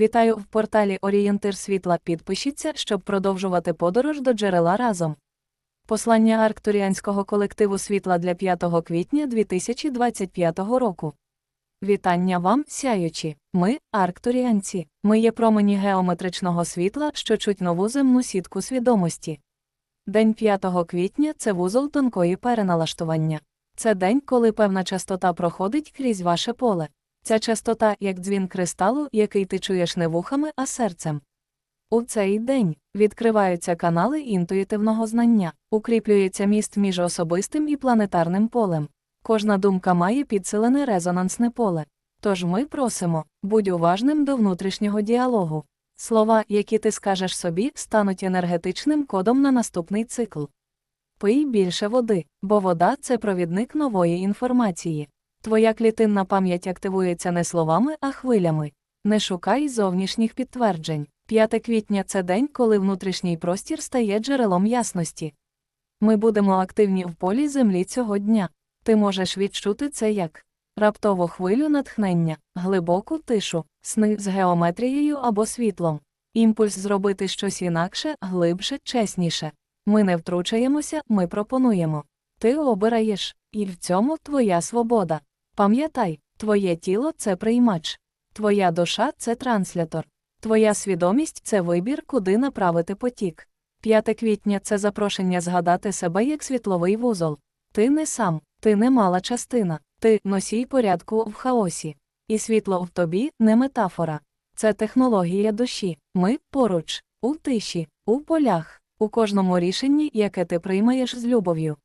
Вітаю в порталі Орієнтир світла. Підпишіться, щоб продовжувати подорож до джерела разом. Послання арктуріанського колективу світла для 5 квітня 2025 року. Вітання вам, сяючі. Ми арктуріанці. Ми є промені геометричного світла, що чуть нову земну сітку свідомості. День 5 квітня це вузол тонкої переналаштування. Це день, коли певна частота проходить крізь ваше поле. Ця частота, як дзвін кристалу, який ти чуєш не вухами, а серцем. У цей день відкриваються канали інтуїтивного знання, укріплюється міст між особистим і планетарним полем. Кожна думка має підсилене резонансне поле. Тож ми просимо, будь уважним до внутрішнього діалогу. Слова, які ти скажеш собі, стануть енергетичним кодом на наступний цикл. Пий більше води, бо вода це провідник нової інформації. Твоя клітинна пам'ять активується не словами, а хвилями. Не шукай зовнішніх підтверджень. 5 квітня це день, коли внутрішній простір стає джерелом ясності. Ми будемо активні в полі землі цього дня. Ти можеш відчути це як раптову хвилю натхнення, глибоку тишу, сни з геометрією або світлом, імпульс зробити щось інакше, глибше, чесніше. Ми не втручаємося, ми пропонуємо. Ти обираєш, і в цьому твоя свобода. Пам'ятай, твоє тіло це приймач, твоя душа це транслятор, твоя свідомість це вибір, куди направити потік. 5 квітня це запрошення згадати себе як світловий вузол. Ти не сам, ти не мала частина, ти носій порядку в хаосі. І світло в тобі не метафора. Це технологія душі. Ми поруч, у тиші, у полях, у кожному рішенні, яке ти приймаєш з любов'ю.